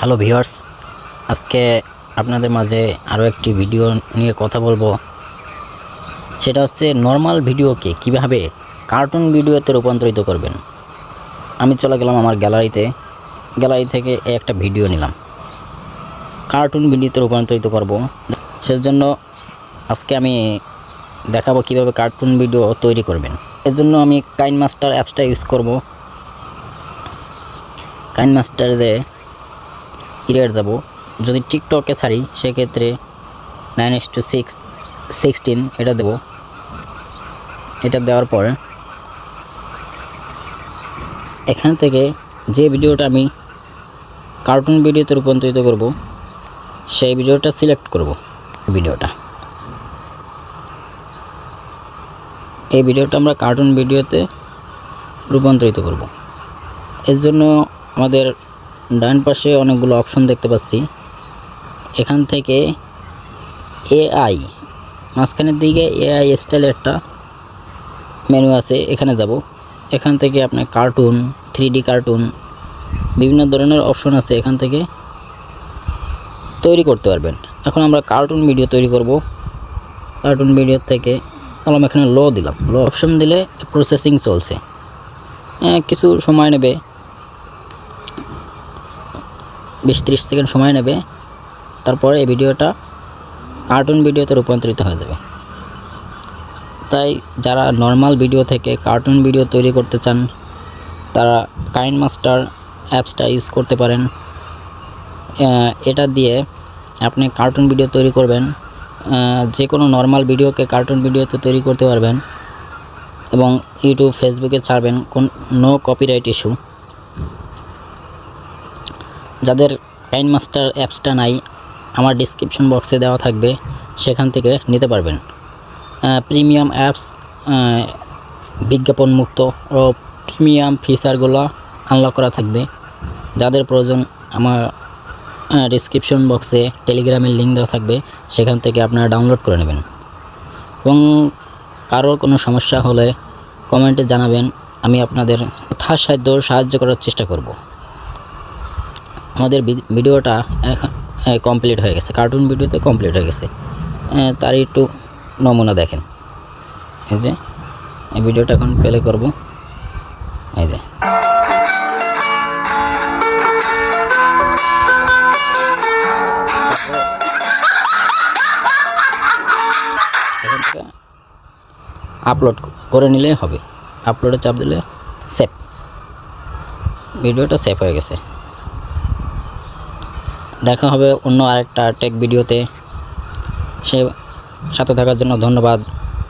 Hello viewers, আজকে আপনাদের মাঝে আরও একটি ভিডিও নিয়ে কথা বলব। সেটা হচ্ছে নর্মাল ভিডিওকে কীভাবে কার্টুন ভিডিওতে রূপান্তরিত করবেন। আমি চলে গেলাম আমার গ্যালারিতে। গ্যালারি থেকে একটা ভিডিও নিলাম। কার্টুন ভিডিওতে রূপান্তরিত করব। সেজন্য আজকে আমি দেখাবো কীভাবে কার্টুন ভিডিও তৈরি করবেন। এর জন্য আমি কাইন মাস্টার অ্যাপসটা ইউজ করব। কাইন মাস্টারে ক্রিয়েট যাব। যদি টিকটকে ছাড়ি, সেক্ষেত্রে nine S two six sixteen এটা দেব। এটা দেওয়ার পর এখান থেকে যে ভিডিওটা আমি কার্টুন ভিডিওতে রূপান্তরিত করব, সেই ভিডিওটা সিলেক্ট করব, ভিডিওটা। এই ভিডিওটা আমরা কার্টুন ভিডিওতে রূপান্তরিত করব। এর জন্য আমাদের ডান পাশে অনেকগুলো অপশন দেখতে পাচ্ছি। এখান থেকে এআই মাঝখানের দিকে এআই স্টাইল একটা মেনু আছে এখানে যাব। এখান থেকে আপনি কার্টুন থ্রি কার্টুন বিভিন্ন ধরনের অপশন আছে এখান থেকে তৈরি করতে পারবেন। এখন আমরা কার্টুন ভিডিও তৈরি করব। কার্টুন ভিডিও থেকে তাহলে এখানে লো দিলাম। লো অপশন দিলে প্রসেসিং চলছে। হ্যাঁ, কিছু সময় নেবে। বিশ ত্রিশ সেকেন্ড সময় নেবে, তারপরে এই ভিডিওটা কার্টুন ভিডিওতে রূপান্তরিত হয়ে যাবে। তাই যারা নর্মাল ভিডিও থেকে কার্টুন ভিডিও তৈরি করতে চান, তারা কাইন মাস্টার অ্যাপসটা ইউজ করতে পারেন। এটা দিয়ে আপনি কার্টুন ভিডিও তৈরি করবেন যে কোনো নর্মাল ভিডিওকে কার্টুন ভিডিওতে তৈরি করতে পারবেন এবং ইউটিউব, ফেসবুকে ছাড়বেন, কোন নো কপিরাইট ইস্যু যাদের কাইন মাস্টার অ্যাপসটা নাই, আমার ডিসক্রিপশন বক্সে দেওয়া থাকবে, সেখান থেকে নিতে পারবেন। প্রিমিয়াম অ্যাপস বিজ্ঞাপন মুক্ত ও প্রিমিয়াম ফিচারগুলো আনলক করা থাকবে। যাদের প্রয়োজন, আমার ডিসক্রিপশন বক্সে টেলিগ্রামের লিঙ্ক দেওয়া থাকবে, সেখান থেকে আপনারা ডাউনলোড করে নেবেন। এবং কারোর কোনো সমস্যা হলে কমেন্টে জানাবেন, আমি আপনাদের যথাসাধ্য সাহায্য করার চেষ্টা করব। আমাদের ভিডিওটা কমপ্লিট হয়ে গেছে। কার্টুন ভিডিওতে কমপ্লিট হয়ে গেছে। তার একটু নমুনা দেখেন। এই যে, এই ভিডিওটা এখন প্লে করব। এই যে। আপলোড করে নিলে হবে। আপলোডে চাপ দিলে সেভ ভিডিওটা সেভ হয়ে গেছে। দেখা হবে অন্য আরেকটা টেক ভিডিওতে সে সাথে থাকার জন্য ধন্যবাদ।